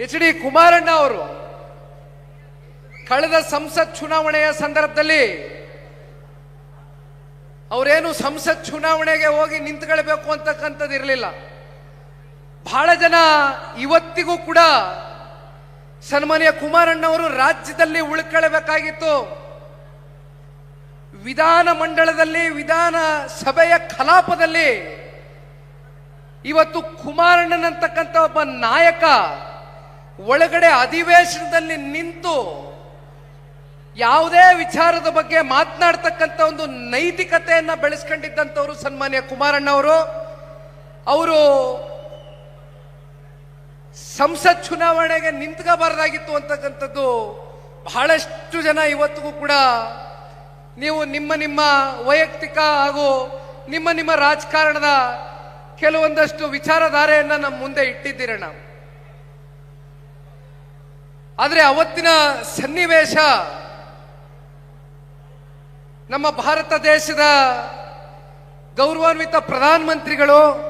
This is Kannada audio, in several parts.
ಎಚ್ ಡಿ ಕುಮಾರಣ್ಣ ಅವರು ಕಳೆದ ಸಂಸತ್ ಚುನಾವಣೆಯ ಸಂದರ್ಭದಲ್ಲಿ ಅವರೇನು ಸಂಸತ್ ಚುನಾವಣೆಗೆ ಹೋಗಿ ನಿಂತ್ಕೊಳ್ಬೇಕು ಅಂತಕ್ಕಂಥದ್ದು ಇರಲಿಲ್ಲ. ಬಹಳ ಜನ ಇವತ್ತಿಗೂ ಕೂಡ ಸನ್ಮಾನ್ಯ ಕುಮಾರಣ್ಣವರು ರಾಜ್ಯದಲ್ಲಿ ಉಳ್ಕೊಳ್ಬೇಕಾಗಿತ್ತು. ವಿಧಾನ ಮಂಡಲದಲ್ಲಿ, ವಿಧಾನ ಸಭೆಯ ಕಲಾಪದಲ್ಲಿ ಇವತ್ತು ಕುಮಾರಣ್ಣನಂತಕ್ಕಂಥ ಒಬ್ಬ ನಾಯಕ ಒಳಗಡೆ ಅಧಿವೇಶನದಲ್ಲಿ ನಿಂತು ಯಾವುದೇ ವಿಚಾರದ ಬಗ್ಗೆ ಮಾತನಾಡ್ತಕ್ಕಂಥ ಒಂದು ನೈತಿಕತೆಯನ್ನು ಬೆಳೆಸ್ಕೊಂಡಿದ್ದಂಥವ್ರು ಸನ್ಮಾನ್ಯ ಕುಮಾರಣ್ಣವರು ಅವರು ಸಂಸತ್ ಚುನಾವಣೆಗೆ ನಿಂತ್ಕೋಬಾರ್ದಾಗಿತ್ತು ಅಂತಕ್ಕಂಥದ್ದು ಬಹಳಷ್ಟು ಜನ ಇವತ್ತಿಗೂ ಕೂಡ ನೀವು ನಿಮ್ಮ ನಿಮ್ಮ ವೈಯಕ್ತಿಕ ಹಾಗೂ ನಿಮ್ಮ ನಿಮ್ಮ ರಾಜಕಾರಣದ ಕೆಲವೊಂದಷ್ಟು ವಿಚಾರಧಾರೆಯನ್ನು ನಮ್ಮ ಮುಂದೆ ಇಟ್ಟಿದ್ದೀರಣ್ಣ. ಆದರೆ ಅವತ್ತಿನ ಸನ್ನಿವೇಶ ನಮ್ಮ ಭಾರತ ದೇಶದ ಗೌರವಾನ್ವಿತ ಪ್ರಧಾನಮಂತ್ರಿಗಳು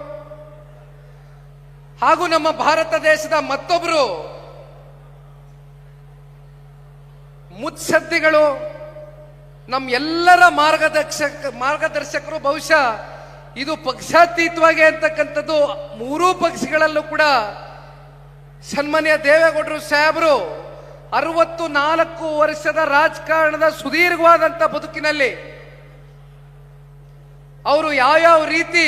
ಹಾಗೂ ನಮ್ಮ ಭಾರತ ದೇಶದ ಮತ್ತೊಬ್ಬರು ಮುತ್ಸದ್ದಿಗಳು ನಮ್ಮ ಎಲ್ಲರ ಮಾರ್ಗದರ್ಶಕ, ಮಾರ್ಗದರ್ಶಕರು, ಬಹುಶಃ ಇದು ಪಕ್ಷಾತೀತವಾಗಿ ಅಂತಕ್ಕಂಥದ್ದು ಮೂರೂ ಪಕ್ಷಗಳಲ್ಲೂ ಕೂಡ ಸನ್ಮಾನ್ಯ ದೇವೇಗೌಡರು ಸಾಹೇಬರು, ಅರವತ್ತು ನಾಲ್ಕು ವರ್ಷದ ರಾಜಕಾರಣದ ಸುದೀರ್ಘವಾದಂಥ ಬದುಕಿನಲ್ಲಿ ಅವರು ಯಾವ್ಯಾವ ರೀತಿ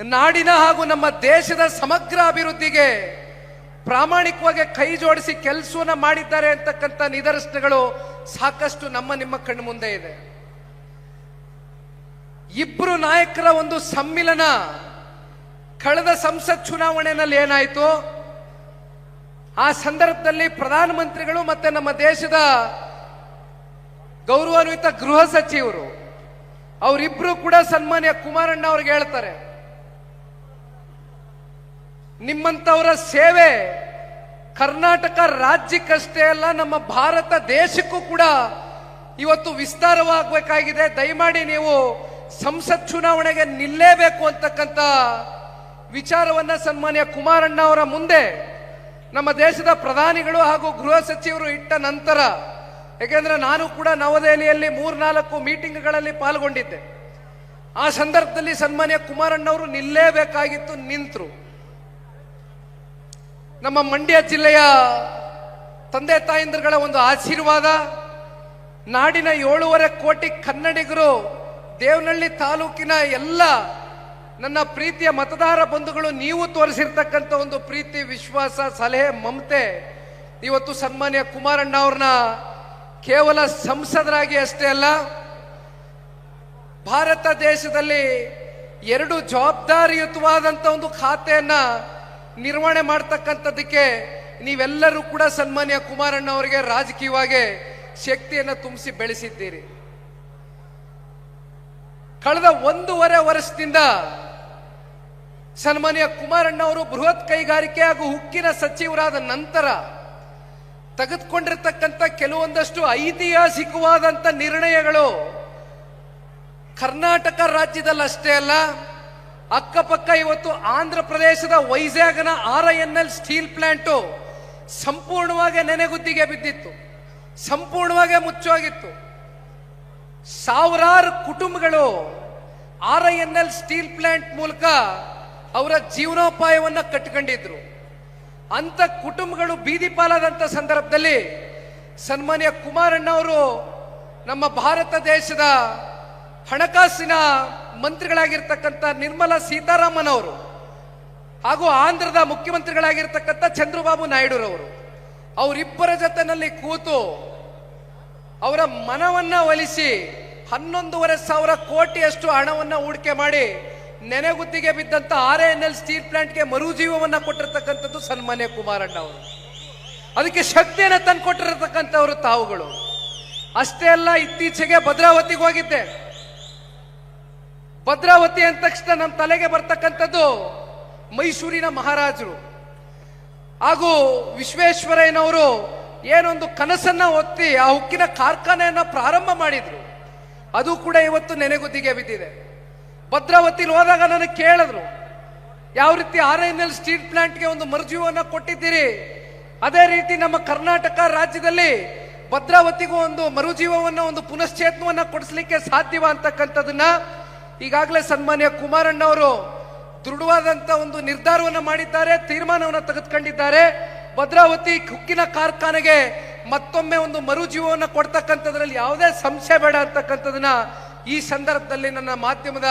ನಾಡಿನ ಹಾಗೂ ನಮ್ಮ ದೇಶದ ಸಮಗ್ರ ಅಭಿವೃದ್ಧಿಗೆ ಪ್ರಾಮಾಣಿಕವಾಗಿ ಕೈ ಜೋಡಿಸಿ ಕೆಲಸವನ್ನ ಮಾಡಿದ್ದಾರೆ ಅಂತಕ್ಕಂಥ ನಿದರ್ಶನಗಳು ಸಾಕಷ್ಟು ನಮ್ಮ ನಿಮ್ಮ ಕಣ್ಣು ಮುಂದೆ ಇದೆ. ಇಬ್ರು ನಾಯಕರ ಒಂದು ಸಮ್ಮಿಲನ ಕಳೆದ ಸಂಸತ್ ಚುನಾವಣೆಯಲ್ಲಿ ಏನಾಯಿತು? ಆ ಸಂದರ್ಭದಲ್ಲಿ ಪ್ರಧಾನಮಂತ್ರಿಗಳು ಮತ್ತೆ ನಮ್ಮ ದೇಶದ ಗೌರವಾನ್ವಿತ ಗೃಹ ಸಚಿವರು, ಅವರಿಬ್ರು ಕೂಡ ಸನ್ಮಾನ್ಯ ಕುಮಾರಣ್ಣ ಅವ್ರಿಗೆ ಹೇಳ್ತಾರೆ ನಿಮ್ಮಂತವರ ಸೇವೆ ಕರ್ನಾಟಕ ರಾಜ್ಯಕ್ಕಷ್ಟೇ ಅಲ್ಲ, ನಮ್ಮ ಭಾರತ ದೇಶಕ್ಕೂ ಕೂಡ ಇವತ್ತು ವಿಸ್ತಾರವಾಗಬೇಕಾಗಿದೆ. ದಯಮಾಡಿ ನೀವು ಸಂಸತ್ ಚುನಾವಣೆಗೆ ನಿಲ್ಲೇಬೇಕು ಅಂತಕ್ಕಂಥ ವಿಚಾರವನ್ನ ಸನ್ಮಾನ್ಯ ಕುಮಾರಣ್ಣ ಅವರ ಮುಂದೆ ನಮ್ಮ ದೇಶದ ಪ್ರಧಾನಿಗಳು ಹಾಗೂ ಗೃಹ ಸಚಿವರು ಇಟ್ಟ ನಂತರ ಏಕೆಂದರೆ ನಾನು ಕೂಡ ನವದೆಹಲಿಯಲ್ಲಿ ಮೂರ್ನಾಲ್ಕು ಮೀಟಿಂಗ್ಗಳಲ್ಲಿ ಪಾಲ್ಗೊಂಡಿದ್ದೆ. ಆ ಸಂದರ್ಭದಲ್ಲಿ ಸನ್ಮಾನ್ಯ ಕುಮಾರಣ್ಣವರು ನಿಲ್ಲೇಬೇಕಾಗಿತ್ತು, ನಿಂತರು. ನಮ್ಮ ಮಂಡ್ಯ ಜಿಲ್ಲೆಯ ತಂದೆ ತಾಯಂದಿರುಗಳ ಒಂದು ಆಶೀರ್ವಾದ, ನಾಡಿನ ಏಳೂವರೆ ಕೋಟಿ ಕನ್ನಡಿಗರು ದೇವನಹಳ್ಳಿ ತಾಲೂಕಿನ ಎಲ್ಲ ನನ್ನ ಪ್ರೀತಿಯ ಮತದಾರ ಬಂಧುಗಳು, ನೀವು ತೋರಿಸಿರ್ತಕ್ಕಂಥ ಒಂದು ಪ್ರೀತಿ, ವಿಶ್ವಾಸ, ಸಲಹೆ, ಮಮತೆ, ಇವತ್ತು ಸನ್ಮಾನ್ಯ ಕುಮಾರಣ್ಣ ಅವ್ರನ್ನ ಕೇವಲ ಸಂಸದರಾಗಿ ಅಷ್ಟೇ ಅಲ್ಲ, ಭಾರತ ದೇಶದಲ್ಲಿ ಎರಡು ಜವಾಬ್ದಾರಿಯುತವಾದಂಥ ಒಂದು ಖಾತೆಯನ್ನ ನಿರ್ವಹಣೆ ಮಾಡ್ತಕ್ಕಂಥದ್ದಕ್ಕೆ ನೀವೆಲ್ಲರೂ ಕೂಡ ಸನ್ಮಾನ್ಯ ಕುಮಾರಣ್ಣ ಅವರಿಗೆ ರಾಜಕೀಯವಾಗಿ ಶಕ್ತಿಯನ್ನು ತುಂಬಿಸಿ ಬೆಳೆಸಿದ್ದೀರಿ. ಕಳೆದ ಒಂದೂವರೆ ವರ್ಷದಿಂದ ಸನ್ಮಾನ್ಯ ಕುಮಾರಣ್ಣ ಅವರು ಬೃಹತ್ ಕೈಗಾರಿಕೆ ಹಾಗೂ ಉಕ್ಕಿನ ಸಚಿವರಾದ ನಂತರ ತೆಗೆದುಕೊಂಡಿರ್ತಕ್ಕಂಥ ಕೆಲವೊಂದಷ್ಟು ಐತಿಹಾಸಿಕವಾದಂಥ ನಿರ್ಣಯಗಳು ಕರ್ನಾಟಕ ರಾಜ್ಯದಲ್ಲಷ್ಟೇ ಅಲ್ಲ, ಅಕ್ಕಪಕ್ಕ ಇವತ್ತು ಆಂಧ್ರ ಪ್ರದೇಶದ ವೈಜಾಗ್ನ R N L steel plant ಸಂಪೂರ್ಣವಾಗಿ ನೆನೆಗುದ್ದಿಗೆ ಬಿದ್ದಿತ್ತು, ಸಂಪೂರ್ಣವಾಗಿ ಮುಚ್ಚೋಗಿತ್ತು ಸಾವಿರಾರು ಕುಟುಂಬಗಳು R N L steel plant ಮೂಲಕ ಅವರ ಜೀವನೋಪಾಯವನ್ನು ಕಟ್ಕೊಂಡಿದ್ರು. ಅಂತ ಕುಟುಂಬಗಳು ಬೀದಿ ಪಾಲಾದಂಥ ಸಂದರ್ಭದಲ್ಲಿ ಸನ್ಮಾನ್ಯ ಕುಮಾರಣ್ಣ ಅವರು ನಮ್ಮ ಭಾರತ ದೇಶದ ಹಣಕಾಸಿನ ಮಂತ್ರಿಗಳಾಗಿರ್ತಕ್ಕಂಥ ನಿರ್ಮಲಾ ಸೀತಾರಾಮನ್ ಅವರು ಹಾಗೂ ಆಂಧ್ರದ ಮುಖ್ಯಮಂತ್ರಿಗಳಾಗಿರ್ತಕ್ಕಂಥ ಚಂದ್ರಬಾಬು ನಾಯ್ಡುರವರು, ಅವರಿಬ್ಬರ ಜೊತೆನಲ್ಲಿ ಕೂತು ಅವರ ಮನವನ್ನ ಒಲಿಸಿ ಹನ್ನೊಂದೂವರೆ ಸಾವಿರ ಕೋಟಿಯಷ್ಟು ಹಣವನ್ನ ಹೂಡಿಕೆ ಮಾಡಿ ನೆನೆಗುದ್ದಿಗೆ ಬಿದ್ದಂತ ಆರ್ ಎನ್ ಎಲ್ ಸ್ಟೀಲ್ ಪ್ಲಾಂಟ್ಗೆ ಮರುಜೀವವನ್ನು ಕೊಟ್ಟಿರ್ತಕ್ಕಂಥದ್ದು ಸನ್ಮಾನ್ಯ ಕುಮಾರಣ್ಣ ಅವರು. ಅದಕ್ಕೆ ಶಕ್ತಿಯನ್ನು ತಂದುಕೊಟ್ಟಿರತಕ್ಕಂಥವರು ತಾವುಗಳು. ಅಷ್ಟೇ ಅಲ್ಲ, ಇತ್ತೀಚೆಗೆ ಭದ್ರಾವತಿಗೆ ಹೋಗಿದ್ದೆ. ಭದ್ರಾವತಿ ಅಂದ ತಕ್ಷಣ ನಮ್ಮ ತಲೆಗೆ ಬರ್ತಕ್ಕಂಥದ್ದು ಮೈಸೂರಿನ ಮಹಾರಾಜರು. ಹಾಗೂ ವಿಶ್ವೇಶ್ವರಯ್ಯನವರು ಏನೊಂದು ಕನಸನ್ನ ಒತ್ತಿ ಆ ಉಕ್ಕಿನ ಕಾರ್ಖಾನೆಯನ್ನ ಪ್ರಾರಂಭ ಮಾಡಿದ್ರು. ಅದು ಕೂಡ ಇವತ್ತು ನೆನೆಗುದ್ದಿಗೆ ಬಿದ್ದಿದೆ. ಭದ್ರಾವತಿಲಿ ಹೋದಾಗ ನನಗೆ ಕೇಳಿದ್ರು, ಯಾವ ರೀತಿ ಆರ್ ಎನ್ ಎಲ್ ಸ್ಟೀಲ್ ಪ್ಲಾಂಟ್ಗೆ ಒಂದು ಮರುಜೀವನ ಕೊಟ್ಟಿದ್ದೀರಿ? ಅದೇ ರೀತಿ ನಮ್ಮ ಕರ್ನಾಟಕ ರಾಜ್ಯದಲ್ಲಿ ಭದ್ರಾವತಿಗೂ ಒಂದು ಮರುಜೀವವನ್ನ, ಒಂದು ಪುನಶ್ಚೇತನವನ್ನ ಕೊಡಿಸ್ಲಿಕ್ಕೆ ಸಾಧ್ಯವ ಅಂತಕ್ಕಂಥದನ್ನ ಈಗಾಗಲೇ ಸನ್ಮಾನ್ಯ ಕುಮಾರಣ್ಣ ಅವರು ದೃಢವಾದಂತ ಒಂದು ನಿರ್ಧಾರವನ್ನು ಮಾಡಿದ್ದಾರೆ, ತೀರ್ಮಾನವನ್ನು ತೆಗೆದುಕೊಂಡಿದ್ದಾರೆ. ಭದ್ರಾವತಿ ಕುಕ್ಕಿನ ಕಾರ್ಖಾನೆಗೆ ಮತ್ತೊಮ್ಮೆ ಒಂದು ಮರುಜೀವವನ್ನು ಕೊಡ್ತಕ್ಕಂಥದ್ರಲ್ಲಿ ಯಾವುದೇ ಸಂಶಯ ಬೇಡ ಅಂತಕ್ಕಂಥದನ್ನ ಈ ಸಂದರ್ಭದಲ್ಲಿ ನನ್ನ ಮಾಧ್ಯಮದ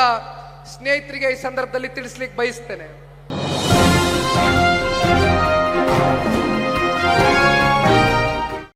ಸ್ನೇಹಿತರಿಗೆ ಈ ಸಂದರ್ಭದಲ್ಲಿ ತಿಳಿಸ್ಲಿಕ್ಕೆ ಬಯಸ್ತೇನೆ.